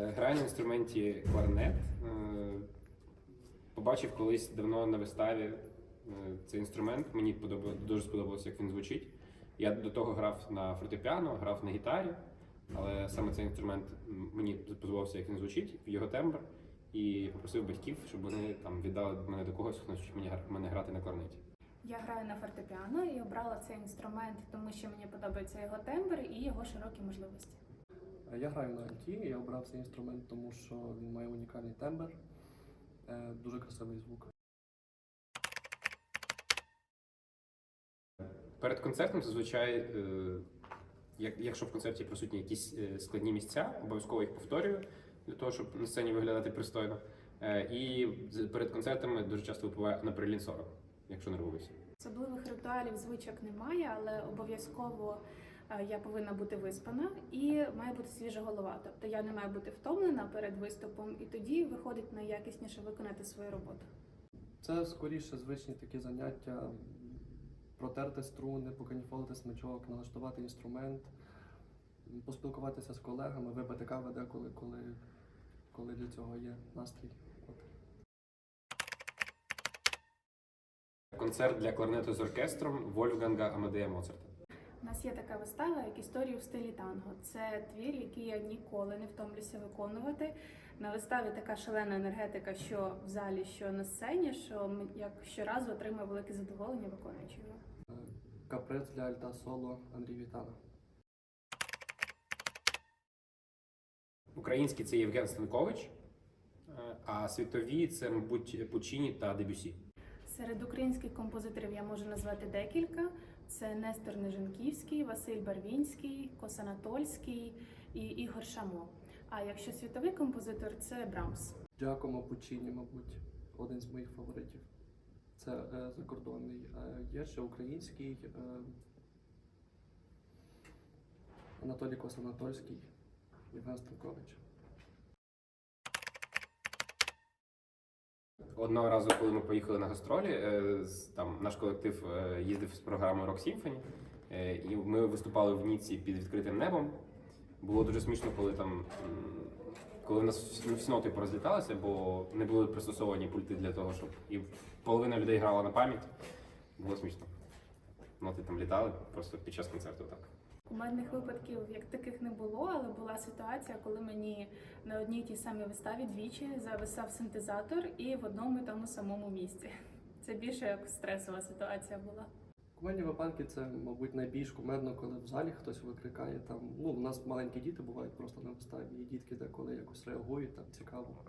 Е, Граю на інструменті кларнет. Е, Побачив колись давно на виставі е, цей інструмент. Мені подобалось, дуже сподобалося, як він звучить. Я до того грав на фортепіано, грав на гітарі, але саме цей інструмент мені сподобався, як він звучить, його тембр. І попросив батьків, щоб вони там віддали мене до когось, хто навчить мені мене грати на кларнеті. Я граю на фортепіано і обрала цей інструмент, тому що мені подобається його тембр і його широкі можливості. Е, Я граю на альті, я обрав цей інструмент, тому що він має унікальний тембр, е, дуже красивий звук. Перед концертом зазвичай, е, як, якщо в концерті присутні якісь складні місця, обов'язково їх повторюю для того, щоб на сцені виглядати пристойно. І перед концертами дуже часто випиваю наприлін 40, якщо нервуюся. Особливих ритуалів, звичок немає, але обов'язково я повинна бути виспана і має бути свіжа голова. Тобто я не маю бути втомлена перед виступом, і тоді виходить найякісніше виконати свою роботу. Це скоріше звичні такі заняття, протерти струни, поканіфолити смичок, налаштувати інструмент, поспілкуватися з колегами, випити кави деколи, коли, коли для цього є настрій. Концерт для кларнету з оркестром Вольфганга Амадея Моцарта. У нас є така вистава, як історію в стилі танго. Це твір, який я ніколи не втомлюся виконувати. На виставі така шалена енергетика, що в залі, що на сцені, що як щоразу отримую велике задоволення виконуючи його. Каприз для альта соло Андрій Вітана. Український це Євген Станкович, е, а світові це, мабуть, Пучіні та Дебюсі. Серед українських композиторів я можу назвати декілька: це Нестор Нежанківський, Василь Барвінський, Косанатольський і Ігор Шамо. А якщо світовий композитор, це Брамс. Джакомо Пучіні, мабуть, один з моїх фаворитів. Це е, закордонний. Е, є ще український е, Анатолій Косанатольський, Євген Станкович. Одного разу, коли ми поїхали на гастролі, е, там наш колектив е, їздив з програмою Rock Symphony, е, і ми виступали в Ніці під відкритим небом. Було дуже смішно, коли там коли в нас всі- ноти порозліталися, бо не були пристосовані пульти для того, щоб і половина людей грала на пам'ять. Було смішно. Ноти там літали просто під час концерту. Так. Кумедних випадків як таких не було, але була ситуація, коли мені на одній тій самій виставі двічі зависав синтезатор і в одному і тому самому місці. Це більше як стресова ситуація була. Кумедні випадки це, мабуть, найбільш кумедно, коли в залі хтось викрикає там. Ну, у нас маленькі діти бувають просто на виставі, і дітки деколи якось реагують, там цікаво.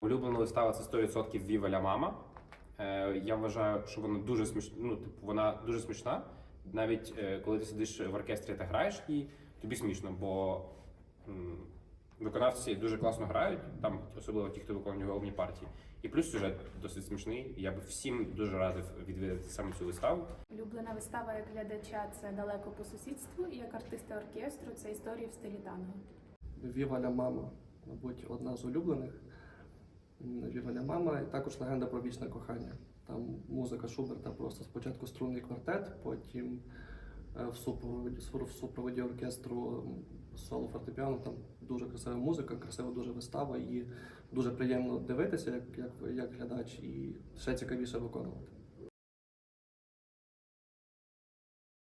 Улюблена вистава це 100% Віва ля мама. Е, я вважаю, що вона дуже смішна. Ну, типу, вона дуже смішна. Навіть е, коли ти сидиш в оркестрі та граєш її, тобі смішно, бо виконавці дуже класно грають, там особливо ті, хто виконує головні партії. І плюс сюжет досить смішний. Я би всім дуже радив відвідати саме цю виставу. Улюблена вистава як глядача це далеко по сусідству, і як артиста оркестру це історії в стилі танго. Віваля мама, мабуть, одна з улюблених. Віваля мама, і також легенда про вічне кохання. Там музика Шуберта просто спочатку струнний квартет, потім е, в супроводі, в супроводі оркестру соло фортепіано. Там дуже красива музика, красива дуже вистава, і дуже приємно дивитися, як, як, як глядач, і ще цікавіше виконувати.